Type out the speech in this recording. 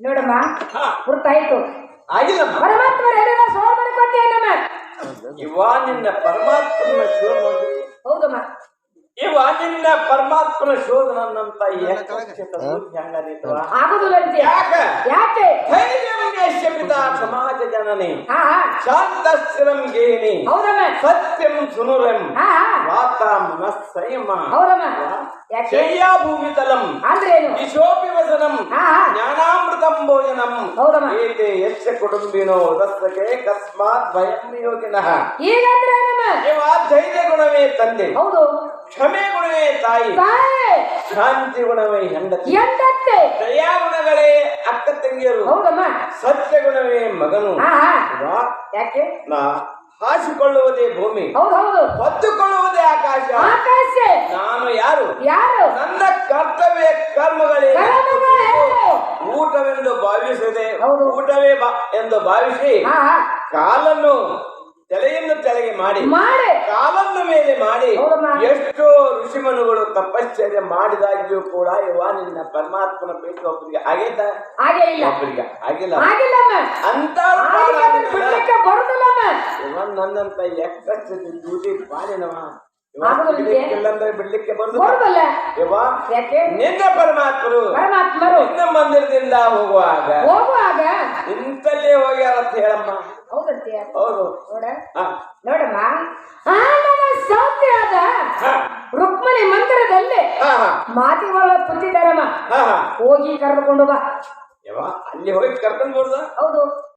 ನೋಡಮ್ಮ ಗುರ್ತಾಯ್ತು. ಆಗಿಲ್ಲಮ್ಮ. ಪರಮಾತ್ಮ ಎಲ್ಲ ಸೋಲ್ ನಮ್ಮ. ಇವ ನಿನ್ನ ಪರಮಾತ್ಮನ ಶೋಧ ಹೌದಮ್ಮ. ಇವ ನಿನ್ನ ಪರಮಾತ್ಮನ ಶೋಧ ನನ್ನಂತ ಹೆಂಗದಿತ್ವ. ಆಗುದಿಲ್ಲ ಯಾಕೆ? ಯಾಕ? ಶಪಿತ ಸಮಾಜ ಜನನಿ. ಹಾ ಗೇನಿ. ಹೌದಮ್ಮ. ಸತ್ಯಂ ಸುನುರಂ. ವಾತ ಮನಸ್ಸಂಯಮ ಹೌದಮ್ಮ. ಭೂಮಿತಲಂ. ಅಂದ್ರೇನು ದಿಶೋಪಿ ವಸನಂ. ಜ್ಞಾನಾಮೃತಂ ಭೋಜನಂ ಹೌದಮ್ಮ. ಏತೆ ಯಶ್ಚ ಕುಟುಂಬಿನೋ ದಸ್ತಕೆ ಕಸ್ಮಾತ್ ಭಯಂ ಯೋಗಿನಃ ಧೈರ್ಯ ಗುಣವೇ ತಂದೆ. ಹೌದು. ಕ್ಷಮೆ ಗುಣವೇ ತಾಯಿ. ಶಾಂತಿ ಗುಣವೇ ಹೆಂಡತಿ. ದಯಾ ಗುಣಗಳೇ ಅಕ್ಕ ತಂಗಿಯರು. ಹೌದಮ್ಮ. ಸತ್ಯ ಗುಣವೇ ಮಗನು. ಯಾಕೆ? ನಾ ಹಾಸಿಕೊಳ್ಳುವುದೇ ಭೂಮಿ. ಹೌದು ಹೌದು. ಹೊತ್ತುಕೊಳ್ಳುವುದೇ ಆಕಾಶ. ಆಕಾಶ. ನಾನು ಯಾರು? ಯಾರು? ನನ್ನ ಕರ್ತವ್ಯ ಭಾವಿಸದೆ ಊಟವೇ ಬಾ ಎಂದು ಭಾವಿಸಿ ಕಾಲನ್ನು ತಲೆಯನ್ನು ತಲೆಗೆ ಮಾಡಿ ಕಾಲನ್ನ ಮೇಲೆ ಮಾಡಿ ಎಷ್ಟು ಋಷಿಮನುಗಳು ತಪಶ್ಚರ್ಯ ಮಾಡಿದಾಗ್ಯೂ ಕೂಡ ಇವ ನಿನ್ನ ಪರಮಾತ್ಮನ ಪ್ರೀತಿ ಒಬ್ಬರಿಗೆ ಆಗೈತ? ಒಬ್ಬರಿಗೆ ಆಗಿಲ್ಲ. ಅಂತ ನನ್ನಂತ ಎಕ್ಕಷ್ಟು ಡ್ಯೂಟಿ ಬಾಳಿನವ ಆಗುದಿಲ್ಲ. ಬಿಡ್ಲಿಕ್ಕೆ ಬರುದು ಬರುದಲ್ಲ. ನಿನ್ನ ಪರಮಾತ್ಮರು ಮಂದಿರದಿಂದ ಹೋಗುವಾಗ ಹೋಗುವಾಗ? ಇಂತಲ್ಲೇ ಹೋಗ್ಯಾರ ಅಂತ ಹೇಳಮ್ಮ ಹೌದು. ನೋಡ. ನೋಡಮ್ಮ. ಆ ನಮ್ಮ ರುಕ್ಮಣಿ ಮಂದಿರದಲ್ಲಿ ಮಾತಿಗಳ ಕೂತಿದ್ದಾರಮ್ಮ. ಹೋಗಿ ಕರೆದುಕೊಂಡು ಬಾ. ಅಲ್ಲಿ ಹೋಗಿ ಕರ್ಕೊಂಡು ಬರ್ದ? ಹೌದು.